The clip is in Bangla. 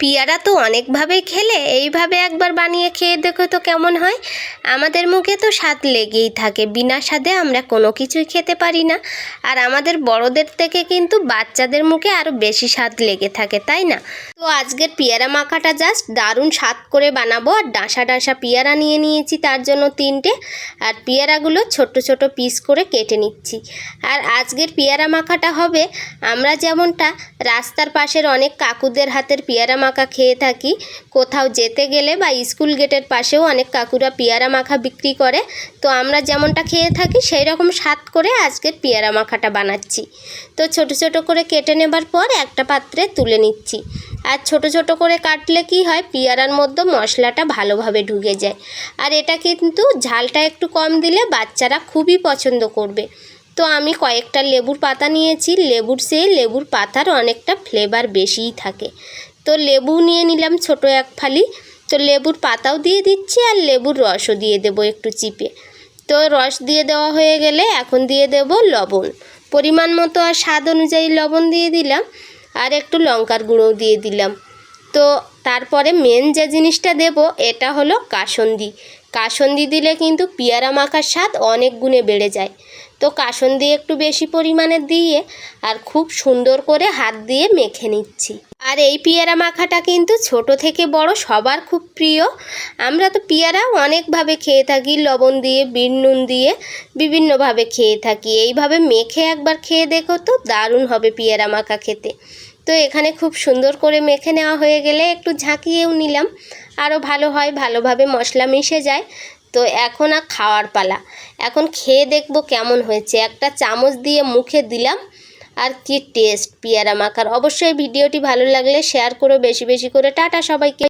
পিয়ারা তো অনেকভাবেই খেলে, এইভাবে একবার বানিয়ে খেয়ে দেখো তো কেমন হয়। আমাদের মুখে তো স্বাদ লেগেই থাকে, বিনা স্বাদে আমরা কোনো কিছুই খেতে পারি না। আর আমাদের বড়দের থেকে কিন্তু বাচ্চাদের মুখে আরও বেশি স্বাদ লেগে থাকে, তাই না? তো আজকের পেয়ারা মাখাটা জাস্ট দারুণ স্বাদ করে বানাবো, আর ডাঁসা ডাঁসা পেয়ারা নিয়ে নিয়েছি তার জন্য তিনটে। আর পেয়ারাগুলো ছোট ছোট পিস করে কেটে নিচ্ছি। আর আজকের পেয়ারা মাখাটা হবে, আমরা যেমনটা রাস্তার পাশের অনেক কাকুদের হাতের পেয়ারা মাখা খেয়ে থাকি। কোথাও যেতে গেলে বা স্কুল গেটের পাশেও অনেক কাকুরা পেয়ারা মাখা বিক্রি করে। তো আমরা যেমনটা খেয়ে থাকি সেই রকম স্বাদ করে আজকের পেয়ারা মাখাটা বানাচ্ছি। তো ছোট ছোট করে কেটে নেবার পর একটা পাত্রে তুলে নিচ্ছি। আর ছোট ছোট করে কাটলে কি হয়, পেয়ারার মধ্যে মশলাটা ভালোভাবে ঢুকে যায়। আর এটা কিন্তু ঝালটা একটু কম দিলে বাচ্চারা খুবই পছন্দ করবে। তো আমি কয়েকটা লেবুর পাতা নিয়েছি। লেবুর সে লেবুর পাতার অনেকটা ফ্লেভার বেশিই থাকে। তো লেবু নিয়ে নিলাম ছোট এক ফালি। তো লেবুর পাতাও দিয়ে দিচ্ছি আর লেবুর রসও দিয়ে দেবো একটু চিপে। তো রস দিয়ে দেওয়া হয়ে গেলে এখন দিয়ে দেব লবণ। পরিমাণ মতো আর স্বাদ অনুযায়ী লবণ দিয়ে দিলাম আর একটু লঙ্কার গুঁড়োও দিয়ে দিলাম। তো তারপরে মেন যে জিনিসটা দেব এটা হলো কাসন্দি। কাসন্দি দিলে কিন্তু পেয়ারা মাখার স্বাদ অনেক গুণে বেড়ে যায়। তো কাসন দিয়ে একটু বেশি পরিমাণে দিয়ে আর খুব সুন্দর করে হাত দিয়ে মেখে নিচ্ছি। আর এই পেয়ারা মাখাটা কিন্তু ছোট থেকে বড় সবার খুব প্রিয়। আমরা তো পেয়ারা অনেকভাবে খেয়ে থাকি, লবণ দিয়ে, বিন, নুন দিয়ে বিভিন্নভাবে খেয়ে থাকি। এইভাবে মেখে একবার খেয়ে দেখো তো দারুণ হবে পেয়ারা মাখা খেতে। তো এখানে খুব সুন্দর করে মেখে নেওয়া হয়ে গেলে একটু ঝাঁকিয়েও নিলাম। আরও ভালো হয়, ভালোভাবে মশলা মিশে যায়। তো এখন আর খাওয়ার পালা। এখন খেয়ে দেখব কেমন হয়েছে। একটা চামচ দিয়ে মুখে দিলাম আর কি টেস্ট পেয়ারা মাখার। অবশ্যই ভিডিওটি ভালো লাগলে শেয়ার করো, বেশি বেশি করে। টাটা সবাইকে।